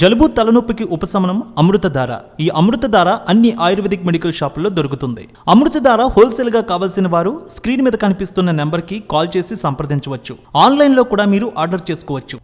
జలుబు తలనొప్పికి ఉపశమనం అమృతధార. ఈ అమృతధార అన్ని ఆయుర్వేదిక్ మెడికల్ షాపుల్లో దొరుకుతుంది. అమృతధార హోల్సేల్గా కావలసిన వారు స్క్రీన్ మీద కనిపిస్తున్న నెంబర్కి కాల్ చేసి సంప్రదించవచ్చు. ఆన్లైన్లో కూడా మీరు ఆర్డర్ చేసుకోవచ్చు.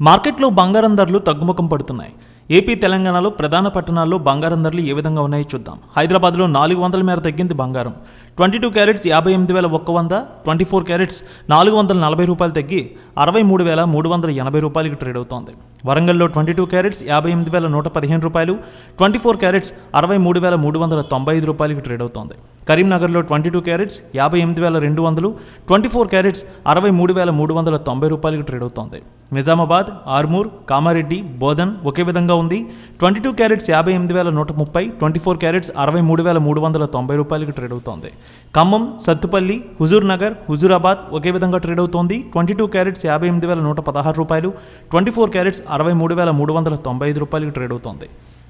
మార్కెట్లో బంగారం ధరలు తగ్గుముఖం పడుతున్నాయి. ఏపీ తెలంగాణలో ప్రధాన పట్టణాల్లో బంగారం ధరలు ఏ విధంగా ఉన్నాయో చూద్దాం. హైదరాబాద్లో నాలుగు వందల మేర తగ్గింది బంగారం. ట్వంటీ టూ క్యారెట్స్ యాభై ఎనిమిది వేల ఒక్క వంద ట్వంటీ ఫోర్ క్యారెట్స్ నాలుగు వందల నలభై రూపాయలు తగ్గి అరవై మూడు వేల మూడు వందల ఎనభై రూపాయలకి ట్రేడ్ అవుతోంది. వరంగల్లో ట్వంటీ టూ క్యారెట్స్ యాభై ఎనిమిది వేల నూట పదిహేను రూపాయలు ట్వంటీ ఫోర్ క్యారెట్స్ అరవై మూడు వేల మూడు వందల తొంభై ఐదు రూపాయలకి ట్రేడ్ అవుతోంది. కరీంనగర్లో ట్వంటీ టూ క్యారెట్స్ యాభై ఎనిమిది వేల రెండు వందలు ట్వంటీ ఫోర్ క్యారెట్స్ అరవై మూడు వేల మూడు వందల తొంభై రూపాయలకి ట్రేడ్ అవుతోంది. నిజామాబాద్ ఆర్మూర్ కామారెడ్డి బోధన్ ఒకే విధంగా ఉంది. ట్వంటీ టూ క్యారెట్స్ యాభై ఎనిమిది వేల నూట ముప్పై ట్వంటీ ఫోర్ క్యారెట్స్ అరవై మూడు వేల మూడు వందల తొంభై రూపాయలకి ట్రేడ్ అవుతోంది. ఖమ్మం సత్తుపల్లి హుజూర్ నగర్ హుజూరాబాద్ ఒకే విధంగా ట్రేడ్ అవుతోంది. ట్వంటీ టూ క్యారెట్స్ యాభై ఎనిమిది వేల నూట పదహారు రూపాయలు ట్వంటీ ఫోర్ క్యారెట్స్ అరవై మూడు వేల మూడు వందల తొంభై ఐదు రూపాయలకి ట్రేడ్ అవుతోంది.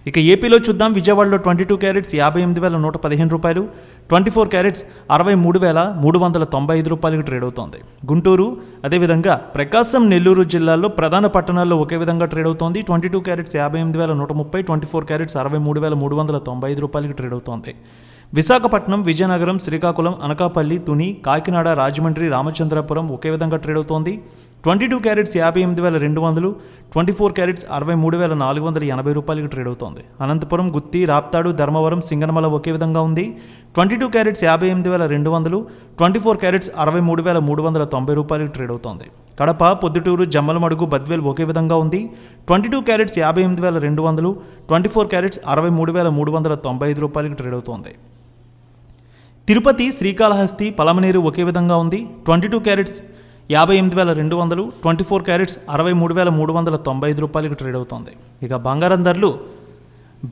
ఇక ఏపీలో చూద్దాం విజయవాడలో ట్వంటీ టూ క్యారెట్స్ యాభై ఎనిమిది వేల నూట పదిహేను రూపాయలు ట్వంటీ ఫోర్ క్యారెట్స్ అరవై మూడు వేల మూడు వందల తొంభై ఐదు రూపాయలకి ట్రేడ్ అవుతోంది. గుంటూరు అదేవిధంగా ప్రకాశం నెల్లూరు జిల్లాల్లో ప్రధాన పట్టణాల్లో ఒకే విధంగా ట్రేడ్ అవుతోంది. ట్వంటీ టూ క్యారెట్స్ యాభై ఎనిమిది వేల నూట ముప్పై ట్వంటీ ఫోర్ క్యారెట్స్ అరవై మూడు వేల మూడు వందల తొంభై ఐదు రూపాయలకి ట్రేడ్ అవుతోంది. విశాఖపట్నం విజయనగరం శ్రీకాకుళం అనకాపల్లి తుని కాకినాడ రాజమండ్రి రామచంద్రపురం ఒకే విధంగా ట్రేడ్ అవుతోంది. ట్వంటీ టూ క్యారెట్స్ యాభై ఎనిమిది వేల రెండు వందలు ట్వంటీ ఫోర్ క్యారెట్స్ అరవై మూడు వేల నాలుగు వందల ఎనభై రూపాయలకి ట్రేడ్ అవుతోంది. అనంతపురం గుత్తి రాప్తాడు ధర్మవరం సింగనమల ఒకే విధంగా ఉంది. ట్వంటీ టూ క్యారెట్స్ యాభై ఎనిమిది వేల రెండు వందలు ట్వంటీ ఫోర్ క్యారెట్స్ అరవై మూడు వేల మూడు వందల తొంభై రూపాయలకి ట్రేడ్ అవుతోంది. కడప పొద్దుటూరు జమ్మలమడుగు బద్వేల్ ఒకే విధంగా ఉంది. ట్వంటీ టూ క్యారెట్స్ యాభై ఎనిమిది వేల రెండు వందలు ట్వంటీ ఫోర్ క్యారెట్స్ అరవై మూడు వేల మూడు వందల తొంభై ఐదు రూపాయలకి ట్రేడ్ అవుతోంది. తిరుపతి శ్రీకాళహస్తి పలమనేరు ఒకే విధంగా ఉంది. ట్వంటీ టూ క్యారెట్స్ యాభై ఎనిమిది వేల రెండు వందలు ట్వంటీ ఫోర్ క్యారెట్స్ అరవై మూడు వేల మూడు వందల తొంభై ఐదు రూపాయలకి ట్రేడ్ అవుతోంది. ఇక బంగారం ధరలు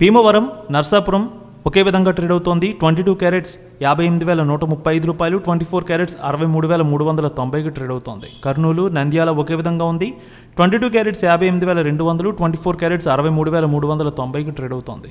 భీమవరం నర్సాపురం ఒకే విధంగా ట్రేడ్ అవుతోంది. ట్వంటీ టూ క్యారెట్స్ యాభై ఎనిమిది వేల నూట ముప్పై ఐదు రూపాయలు ట్వంటీ ఫోర్ క్యారెట్స్ అరవై మూడు వేల మూడు వందల తొంభైకి ట్రేడ్ అవుతోంది. కర్నూలు నంద్యాల ఒకే విధంగా ఉంది. ట్వంటీ టూ క్యారెట్స్ యాభై ఎనిమిది వేల రెండు వందలు ట్వంటీ ఫోర్ క్యారెట్స్ అరవై మూడు వేల మూడు వందల తొంభైకి ట్రేడ్ అవుతోంది.